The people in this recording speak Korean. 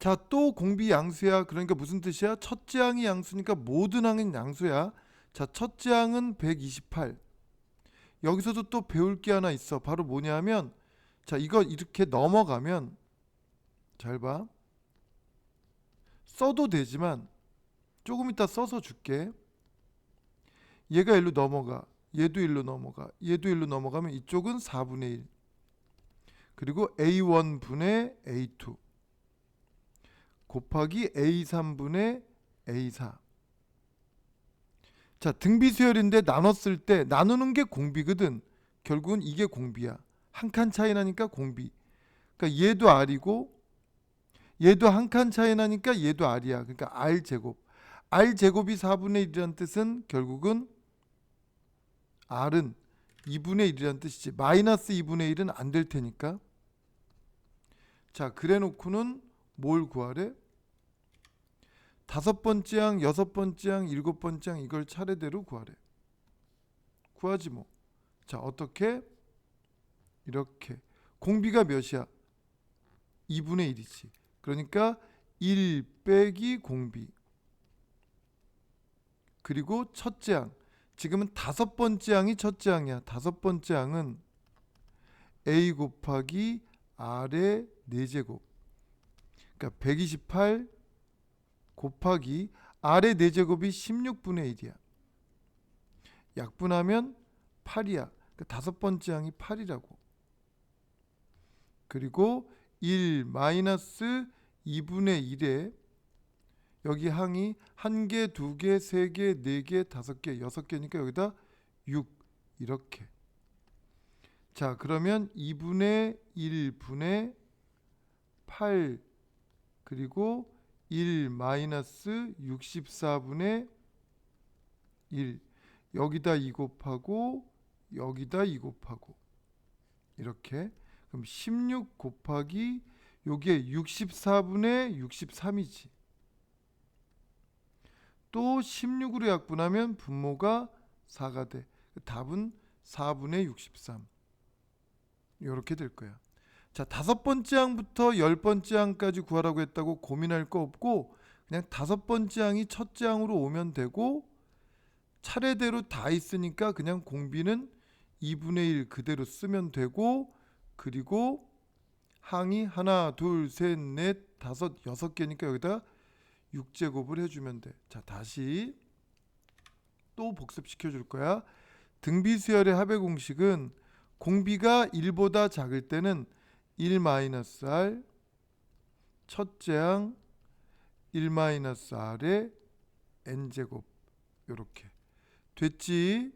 자, 또 공비 양수야. 그러니까 무슨 뜻이야? 첫째 항이 양수니까 모든 항은 양수야. 자, 첫째 항은 128. 여기서도 또 배울 게 하나 있어. 바로 뭐냐면 자, 이거 이렇게 넘어가면 잘 봐. 써도 되지만 조금 이따 써서 줄게. 얘가 일로 넘어가. 얘도 일로 넘어가. 얘도 일로 넘어가면 이쪽은 4분의 1. 그리고 A1분의 A2 곱하기 A3분의 A4 자 등비수열인데 나눴을 때 나누는 게 공비거든. 결국은 이게 공비야. 한 칸 차이 나니까 공비. 그러니까 얘도 R이고 얘도 한 칸 차이 나니까 얘도 R이야. 그러니까 R 제곱. R 제곱이 4분의 1이라는 뜻은 결국은 R은 2분의 1이라는 뜻이지. 마이너스 2분의 1은 안 될 테니까. 자 그래 놓고는 뭘 구하래? 다섯 번째 항, 여섯 번째 항, 일곱 번째 항 이걸 차례대로 구하래. 구하지 뭐. 자 어떻게? 이렇게 공비가 몇이야? 2분의 1이지. 그러니까 1 빼기 공비. 그리고 첫째 항. 지금은 다섯 번째 항이 첫째 항이야. 다섯 번째 항은 a 곱하기 r의 4제곱. 그러니까 128 곱하기 r의 4제곱이 16분의 1이야. 약분하면 8이야. 그 다섯 번째 항이 8이라고. 그리고 1 마이너스 2분의 1에 여기 항이 한 개, 두 개, 세 개, 네 개, 다섯 개, 여섯 개니까 여기다 6 이렇게. 자, 그러면 2분의 1분의 8 그리고 1 마이너스 64분의 1 여기다 2 곱하고 여기다 2 곱하고. 이렇게. 그럼 16 곱하기 요게 64분의 63이지. 또 16으로 약분하면 분모가 4가 돼. 답은 4분의 63 이렇게 될 거야 자 다섯 번째 항부터 열 번째 항까지 구하라고 했다고 고민할 거 없고 그냥 다섯 번째 항이 첫째 항으로 오면 되고 차례대로 다 있으니까 그냥 공비는 2분의 1 그대로 쓰면 되고 그리고 항이 하나 둘 셋 넷 다섯 여섯 개니까 여기다 6제곱을 해주면 돼. 자 다시 또 복습시켜 줄 거야. 등비 수열의 합의 공식은 공비가 1보다 작을 때는 1 마이너스 r 첫째 항1 마이너스 r의 n 제곱 요렇게 됐지?